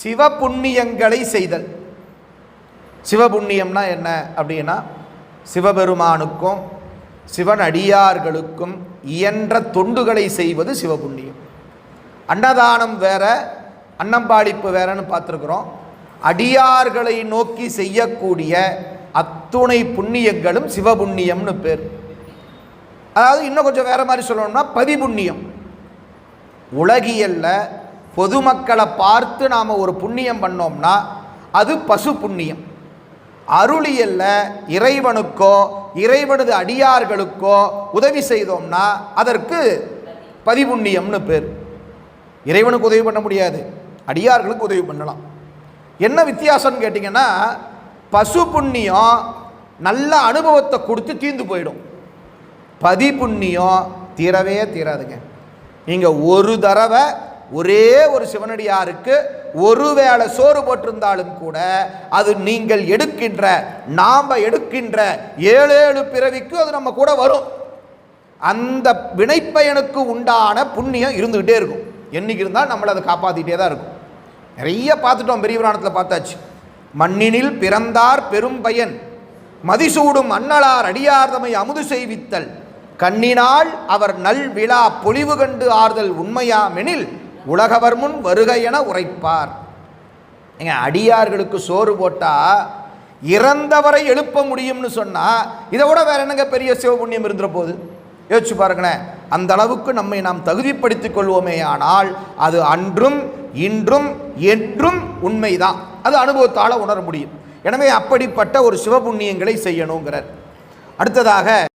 சிவபுண்ணியங்களை செய்தல். சிவபுண்ணியம்னா என்ன அப்படின்னா சிவபெருமானுக்கும் சிவன் அடியார்களுக்கும் இயன்ற தொண்டுகளை செய்வது சிவபுண்ணியம். அன்னதானம் வேற அன்னம்பாடிப்பு வேறன்னு பார்த்துருக்குறோம். அடியார்களை நோக்கி செய்யக்கூடிய அத்துணை புண்ணியங்களும் சிவபுண்ணியம்னு பேர். அதாவது இன்னும் கொஞ்சம் வேற மாதிரி சொல்லணும்னா பதிபுண்ணியம். உலகியல்ல பொதுமக்களை பார்த்து நாம் ஒரு புண்ணியம் பண்ணோம்னா அது பசு புண்ணியம். அருளியல்ல இறைவனுக்கோ இறைவனது அடியார்களுக்கோ உதவி செய்தோம்னா அதற்கு பதிபுண்ணியம்னு பேர். இறைவனுக்கு உதவி பண்ண முடியாது அடியார்களுக்கு உதவி பண்ணலாம். என்ன வித்தியாசம்னு கேட்டிங்கன்னா பசு புண்ணியம் நல்ல அனுபவத்தை கொடுத்து தீர்ந்து போயிடும். பதி புண்ணியம் தீரவே தீராதுங்க. நீங்கள் ஒரு தடவை ஒரே ஒரு சிவனடியாருக்கு ஒருவேளை சோறு போட்டிருந்தாலும் கூட அது நீங்கள் எடுக்கின்ற நாம் எடுக்கின்ற ஏழு ஏழு பிறவிக்கும் அது நம்ம கூட வரும். அந்த வினைப்பயனுக்கு உண்டான புண்ணியம் இருந்துக்கிட்டே இருக்கும். என்னைக்கு இருந்தால் நம்மளை அதை காப்பாற்றிக்கிட்டே தான் இருக்கும். நிறைய பார்த்துட்டோம் பெரிய புராணத்தில் பார்த்தாச்சு. மண்ணினில் பிறந்தார் பெரும் பயன் மதிசூடும் அன்னலார் அடியார்தமை அமுது செய்வித்தல் கண்ணினால் அவர் நல் விழா பொலிவு கண்டு ஆறுதல் உண்மையாமெனில் உலகவர் முன் வருக என உரைப்பார். ஏங்க அடியார்களுக்கு சோறு போட்டால் இறந்தவரை எழுப்ப முடியும்னு சொன்னால் இதை விட வேற என்னங்க பெரிய சிவபுண்ணியம் இருந்துற போது யோசிச்சு பாருங்களேன் அந்த அளவுக்கு நம்மை நாம் தகுதிப்படுத்தி கொள்வோமே ஆனால் அது அன்றும் இன்றும் என்றும் உண்மைதான். அது அனுபவத்தால் உணர முடியும். எனவே அப்படிப்பட்ட ஒரு சிவபுண்ணியங்களை செய்யணுங்கிறார். அடுத்ததாக